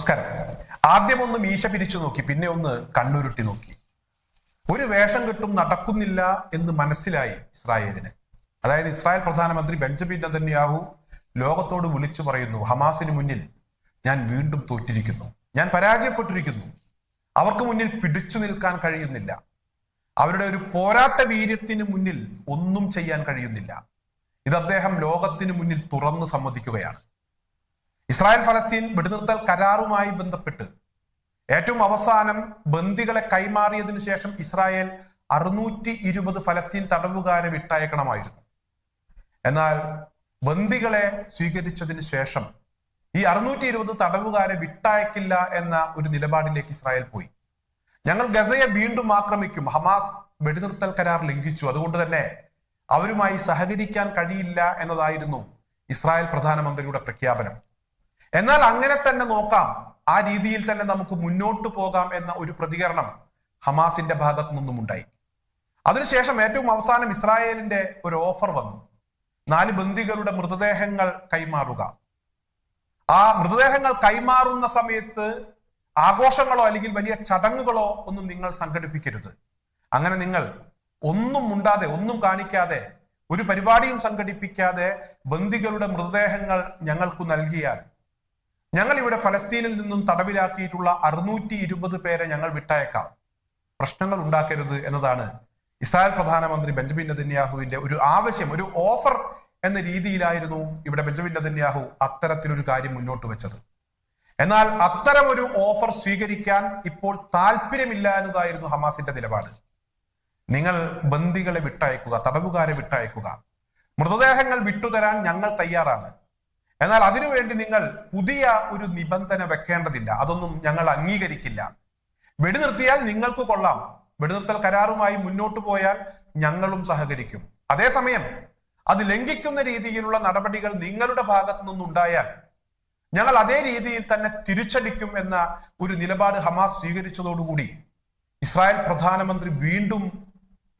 നമസ്കാരം. ആദ്യം ഒന്ന് മീശ പിരിച്ചു നോക്കി പിന്നെ ഒന്ന് കണ്ണുരുട്ടി നോക്കി. ഒരു വേഷം കിട്ടും നടക്കുന്നില്ല എന്ന് മനസ്സിലായി ഇസ്രായേലിന്. അതായത് ഇസ്രായേൽ പ്രധാനമന്ത്രി ബെഞ്ചമിൻ നെതന്യാഹു ലോകത്തോട് വിളിച്ചു പറയുന്നു ഹമാസിന് മുന്നിൽ ഞാൻ വീണ്ടും തോറ്റിരിക്കുന്നു. ഞാൻ പരാജയപ്പെട്ടിരിക്കുന്നു. അവർക്ക് മുന്നിൽ പിടിച്ചു നിൽക്കാൻ കഴിയുന്നില്ല. അവരുടെ ഒരു പോരാട്ട വീര്യത്തിന് മുന്നിൽ ഒന്നും ചെയ്യാൻ കഴിയുന്നില്ല. ഇത് അദ്ദേഹം ലോകത്തിന് മുന്നിൽ തുറന്ന് സമ്മതിക്കുകയാണ്. ഇസ്രായേൽ ഫലസ്തീൻ വെടിനിർത്തൽ കരാറുമായി ബന്ധപ്പെട്ട് ഏറ്റവും അവസാനം ബന്ദികളെ കൈമാറിയതിനു ശേഷം ഇസ്രായേൽ അറുന്നൂറ്റി ഇരുപത് ഫലസ്തീൻ തടവുകാരെ വിട്ടയക്കണമായിരുന്നു. എന്നാൽ ബന്ദികളെ സ്വീകരിച്ചതിന് ശേഷം ഈ അറുന്നൂറ്റി ഇരുപത് തടവുകാരെ വിട്ടയക്കില്ല എന്ന ഒരു നിലപാടിലേക്ക് ഇസ്രായേൽ പോയി. ഞങ്ങൾ ഗസയെ വീണ്ടും ആക്രമിക്കും. ഹമാസ് വെടിനിർത്തൽ കരാർ ലംഘിച്ചു. അതുകൊണ്ട് തന്നെ അവരുമായി സഹകരിക്കാൻ കഴിയില്ല എന്നതായിരുന്നു ഇസ്രായേൽ പ്രധാനമന്ത്രിയുടെ പ്രഖ്യാപനം. എന്നാൽ അങ്ങനെ തന്നെ നോക്കാം. ആ രീതിയിൽ തന്നെ നമുക്ക് മുന്നോട്ട് പോകാം എന്ന ഒരു പ്രതികരണം ഹമാസിന്റെ ഭാഗത്തു നിന്നും ഉണ്ടായി അതിനുശേഷം ഏറ്റവും അവസാനം ഇസ്രായേലിന്റെ ഒരു ഓഫർ വന്നു. നാല് ബന്ദികളുടെ മൃതദേഹങ്ങൾ കൈമാറുക. ആ മൃതദേഹങ്ങൾ കൈമാറുന്ന സമയത്ത് ആഘോഷങ്ങളോ അല്ലെങ്കിൽ വലിയ ചടങ്ങുകളോ ഒന്നും നിങ്ങൾ സംഘടിപ്പിക്കരുത്. അങ്ങനെ നിങ്ങൾ ഒന്നും ഉണ്ടാതെ ഒന്നും കാണിക്കാതെ ഒരു പരിപാടിയും സംഘടിപ്പിക്കാതെ ബന്ദികളുടെ മൃതദേഹങ്ങൾ ഞങ്ങൾക്ക് നൽകിയാൽ ഞങ്ങൾ ഇവിടെ ഫലസ്തീനിൽ നിന്നും തടവിലാക്കിയിട്ടുള്ള അറുന്നൂറ്റി ഇരുപത് പേരെ ഞങ്ങൾ വിട്ടയക്കാം. പ്രശ്നങ്ങൾ ഉണ്ടാക്കരുത് എന്നതാണ് ഇസ്രായേൽ പ്രധാനമന്ത്രി ബെഞ്ചമിൻ നെതന്യാഹുവിന്റെ ഒരു ആവശ്യം ഒരു ഓഫർ എന്ന രീതിയിലായിരുന്നു ഇവിടെ ബെഞ്ചമിൻ നെതന്യാഹു അത്തരത്തിലൊരു കാര്യം മുന്നോട്ട് വെച്ചത്. എന്നാൽ അത്തരം ഒരു ഓഫർ സ്വീകരിക്കാൻ ഇപ്പോൾ താല്പര്യമില്ല എന്നതായിരുന്നു ഹമാസിന്റെ നിലപാട്. നിങ്ങൾ ബന്ദികളെ വിട്ടയക്കുക തടവുകാരെ വിട്ടയക്കുക. മൃതദേഹങ്ങൾ വിട്ടുതരാൻ ഞങ്ങൾ തയ്യാറാണ്. എന്നാൽ അതിനുവേണ്ടി നിങ്ങൾ പുതിയ ഒരു നിബന്ധന വെക്കേണ്ടതില്ല. അതൊന്നും ഞങ്ങൾ അംഗീകരിക്കില്ല. വെടിനിർത്തിയാൽ നിങ്ങൾക്ക് കൊള്ളാം. വെടിനിർത്തൽ കരാറുമായി മുന്നോട്ട് പോയാൽ ഞങ്ങളും സഹകരിക്കും. അതേസമയം അത് ലംഘിക്കുന്ന രീതിയിലുള്ള നടപടികൾ നിങ്ങളുടെ ഭാഗത്തു നിന്നുണ്ടായാൽ ഞങ്ങൾ അതേ രീതിയിൽ തന്നെ തിരിച്ചടിക്കും എന്ന ഒരു നിലപാട് ഹമാസ് സ്വീകരിച്ചതോടുകൂടി ഇസ്രായേൽ പ്രധാനമന്ത്രി വീണ്ടും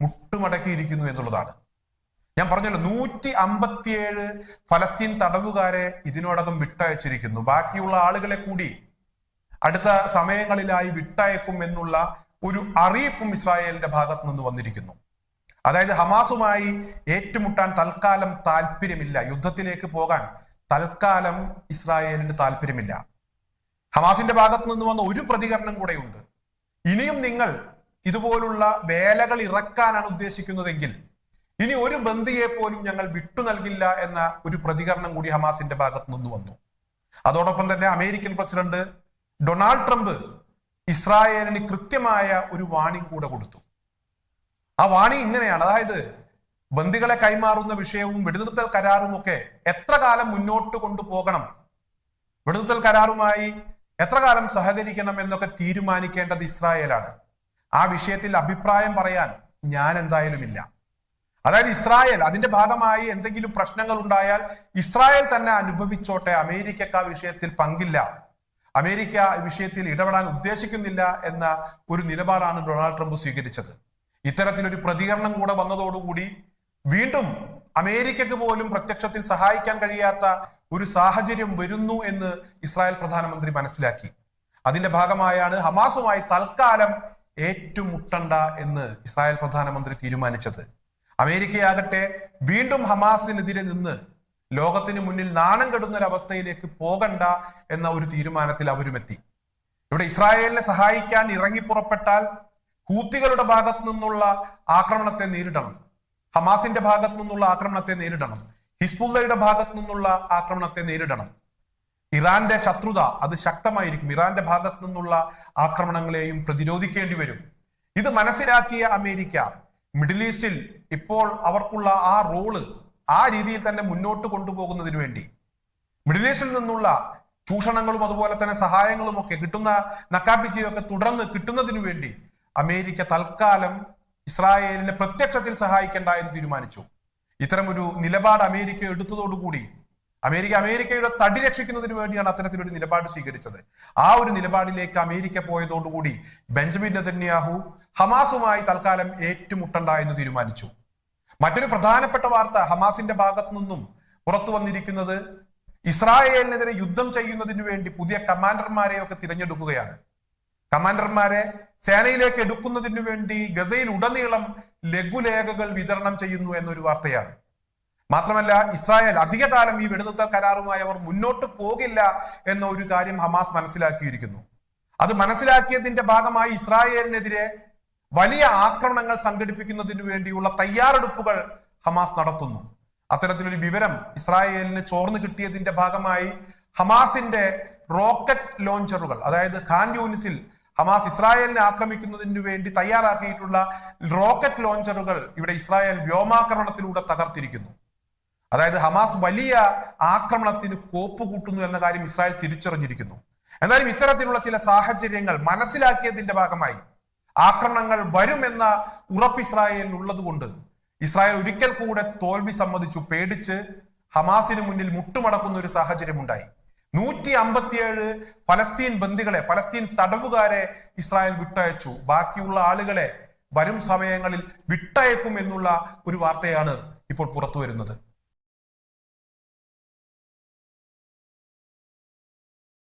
മുട്ടുമടക്കിയിരിക്കുന്നു എന്നുള്ളതാണ്. ഞാൻ പറഞ്ഞല്ലോ നൂറ്റി അമ്പത്തിയേഴ് ഫലസ്തീൻ തടവുകാരെ ഇതിനോടകം വിട്ടയച്ചിരിക്കുന്നു. ബാക്കിയുള്ള ആളുകളെ കൂടി അടുത്ത സമയങ്ങളിലായി വിട്ടയക്കും എന്നുള്ള ഒരു അറിയിപ്പും ഇസ്രായേലിന്റെ ഭാഗത്തു നിന്ന് വന്നിരിക്കുന്നു. അതായത് ഹമാസുമായി ഏറ്റുമുട്ടാൻ തൽക്കാലം താല്പര്യമില്ല യുദ്ധത്തിലേക്ക് പോകാൻ തൽക്കാലം ഇസ്രായേലിന് താല്പര്യമില്ല ഹമാസിന്റെ ഭാഗത്തു നിന്ന് വന്ന ഒരു പ്രതികരണം കൂടെയുണ്ട്. ഇനിയും നിങ്ങൾ ഇതുപോലുള്ള വേലകൾ ഇറക്കാനാണ് ഉദ്ദേശിക്കുന്നതെങ്കിൽ ഇനി ഒരു ബന്ദിയെ പോലും ഞങ്ങൾ വിട്ടു നൽകില്ല എന്ന ഒരു പ്രതികരണം കൂടി ഹമാസിന്റെ ഭാഗത്ത് നിന്ന് വന്നു. അതോടൊപ്പം തന്നെ അമേരിക്കൻ പ്രസിഡന്റ് ഡൊണാൾഡ് ട്രംപ് ഇസ്രായേലിന് കൃത്യമായ ഒരു വാണിംഗ് കൂടെ കൊടുത്തു. ആ വാണി ഇങ്ങനെയാണ്. അതായത് ബന്ദികളെ കൈമാറുന്ന വിഷയവും വെടിനിർത്തൽ കരാറും ഒക്കെ എത്ര കാലം മുന്നോട്ട് കൊണ്ടുപോകണം വെടിനിർത്തൽ കരാറുമായി എത്ര കാലം സഹകരിക്കണം എന്നൊക്കെ തീരുമാനിക്കേണ്ടത് ഇസ്രായേലാണ്. ആ വിഷയത്തിൽ അഭിപ്രായം പറയാൻ ഞാൻ എന്തായാലും ഇല്ല അതായത് ഇസ്രായേൽ അതിന്റെ ഭാഗമായി എന്തെങ്കിലും പ്രശ്നങ്ങൾ ഉണ്ടായാൽ ഇസ്രായേൽ തന്നെ അനുഭവിച്ചോട്ടെ അമേരിക്കക്ക് ആ വിഷയത്തിൽ പങ്കില്ല. അമേരിക്ക വിഷയത്തിൽ ഇടപെടാൻ ഉദ്ദേശിക്കുന്നില്ല എന്ന ഒരു നിലപാടാണ് ഡൊണാൾഡ് ട്രംപ് സ്വീകരിച്ചത്. ഇത്തരത്തിലൊരു പ്രതികരണം കൂടെ വന്നതോടുകൂടി വീണ്ടും അമേരിക്കക്ക് പോലും പ്രത്യക്ഷത്തിൽ സഹായിക്കാൻ കഴിയാത്ത ഒരു സാഹചര്യം വരുന്നു എന്ന് ഇസ്രായേൽ പ്രധാനമന്ത്രി മനസ്സിലാക്കി. അതിന്റെ ഭാഗമായാണ് ഹമാസുമായി തൽക്കാലം ഏറ്റുമുട്ടണ്ട എന്ന് ഇസ്രായേൽ പ്രധാനമന്ത്രി തീരുമാനിച്ചത്. അമേരിക്കയാകട്ടെ വീണ്ടും ഹമാസിനെതിരെ നിന്ന് ലോകത്തിന് മുന്നിൽ നാണം കെടുന്ന ഒരു അവസ്ഥയിലേക്ക് പോകണ്ട എന്ന ഒരു തീരുമാനത്തിൽ അവരുമെത്തി. ഇവിടെ ഇസ്രായേലിനെ സഹായിക്കാൻ ഇറങ്ങിപ്പുറപ്പെട്ടാൽ ഹൂത്തികളുടെ ഭാഗത്തു നിന്നുള്ള ആക്രമണത്തെ നേരിടണം. ഹമാസിന്റെ ഭാഗത്തു നിന്നുള്ള ആക്രമണത്തെ നേരിടണം. ഹിസ്ബുള്ളയുടെ ഭാഗത്തു നിന്നുള്ള ആക്രമണത്തെ നേരിടണം. ഇറാന്റെ ശത്രുത അത് ശക്തമായിരിക്കും. ഇറാന്റെ ഭാഗത്തു നിന്നുള്ള ആക്രമണങ്ങളെയും പ്രതിരോധിക്കേണ്ടി വരും. ഇത് മനസ്സിലാക്കിയ അമേരിക്ക മിഡിൽ ഈസ്റ്റിൽ ഇപ്പോൾ അവർക്കുള്ള ആ റോൾ ആ രീതിയിൽ തന്നെ മുന്നോട്ട് കൊണ്ടുപോകുന്നതിന് വേണ്ടി. മിഡിൽ ഈസ്റ്റിൽ നിന്നുള്ള ചൂഷണങ്ങളും അതുപോലെ തന്നെ സഹായങ്ങളും ഒക്കെ കിട്ടുന്ന നക്കാപ്പിച്ചിയൊക്കെ തുടർന്ന് കിട്ടുന്നതിന് വേണ്ടി അമേരിക്ക തൽക്കാലം ഇസ്രായേലിനെ പ്രത്യക്ഷത്തിൽ സഹായിക്കേണ്ട എന്ന് തീരുമാനിച്ചു. ഇത്തരമൊരു നിലപാട് അമേരിക്ക എടുത്തതോടുകൂടി അമേരിക്ക അമേരിക്കയുടെ തടി രക്ഷിക്കുന്നതിന് വേണ്ടിയാണ് അത്തരത്തിലൊരു നിലപാട് സ്വീകരിച്ചത്. ആ ഒരു നിലപാടിലേക്ക് അമേരിക്ക പോയതോടുകൂടി ബെഞ്ചമിൻ നെതന്യാഹു ഹമാസുമായി തൽക്കാലം ഏറ്റുമുട്ടണ്ട എന്ന് തീരുമാനിച്ചു. മറ്റൊരു പ്രധാനപ്പെട്ട വാർത്ത ഹമാസിന്റെ ഭാഗത്തു നിന്നും പുറത്തു വന്നിരിക്കുന്നത് ഇസ്രായേലിനെതിരെ യുദ്ധം ചെയ്യുന്നതിന് വേണ്ടി പുതിയ കമാൻഡർമാരെയൊക്കെ തിരഞ്ഞെടുക്കുകയാണ്. കമാൻഡർമാരെ സേനയിലേക്ക് എടുക്കുന്നതിന് വേണ്ടി ഗസയിൽ ഉടനീളം ലഘുലേഖകൾ വിതരണം ചെയ്യുന്നു എന്നൊരു വാർത്തയാണ്. മാത്രമല്ല ഇസ്രായേൽ അധികകാലം ഈ വെടിനിർത്തൽ കരാറുമായി അവർ മുന്നോട്ട് പോകില്ല എന്ന ഒരു കാര്യം ഹമാസ് മനസ്സിലാക്കിയിരിക്കുന്നു. അത് മനസ്സിലാക്കിയതിന്റെ ഭാഗമായി ഇസ്രായേലിനെതിരെ വലിയ ആക്രമണങ്ങൾ സംഘടിപ്പിക്കുന്നതിനു വേണ്ടിയുള്ള തയ്യാറെടുപ്പുകൾ ഹമാസ് നടത്തുന്നു. അത്തരത്തിലൊരു വിവരം ഇസ്രായേലിന് ചോർന്നു കിട്ടിയതിന്റെ ഭാഗമായി ഹമാസിന്റെ റോക്കറ്റ് ലോഞ്ചറുകൾ അതായത് ഖാൻ യൂനിസിൽ ഹമാസ് ഇസ്രായേലിനെ ആക്രമിക്കുന്നതിന് വേണ്ടി തയ്യാറാക്കിയിട്ടുള്ള റോക്കറ്റ് ലോഞ്ചറുകൾ ഇവിടെ ഇസ്രായേൽ വ്യോമാക്രമണത്തിലൂടെ തകർത്തിരിക്കുന്നു. അതായത് ഹമാസ് വലിയ ആക്രമണത്തിന് കോപ്പ് കൂട്ടുന്നു എന്ന കാര്യം ഇസ്രായേൽ തിരിച്ചറിഞ്ഞിരിക്കുന്നു. എന്നാലും ഇത്തരത്തിലുള്ള ചില സാഹചര്യങ്ങൾ മനസ്സിലാക്കിയതിന്റെ ഭാഗമായി ആക്രമണങ്ങൾ വരുമെന്ന ഉറപ്പ് ഇസ്രായേലിന് ഉള്ളതുകൊണ്ട് ഇസ്രായേൽ ഒരിക്കൽ കൂടെ തോൽവി സമ്മതിച്ചു. പേടിച്ച് ഹമാസിന് മുന്നിൽ മുട്ടുമടക്കുന്ന ഒരു സാഹചര്യം ഉണ്ടായി നൂറ്റി അമ്പത്തിയേഴ് ഫലസ്തീൻ ബന്ദികളെ ഫലസ്തീൻ തടവുകാരെ ഇസ്രായേൽ വിട്ടയച്ചു. ബാക്കിയുള്ള ആളുകളെ വരും സമയങ്ങളിൽ വിട്ടയക്കും എന്നുള്ള ഒരു വാർത്തയാണ് ഇപ്പോൾ പുറത്തു വരുന്നത്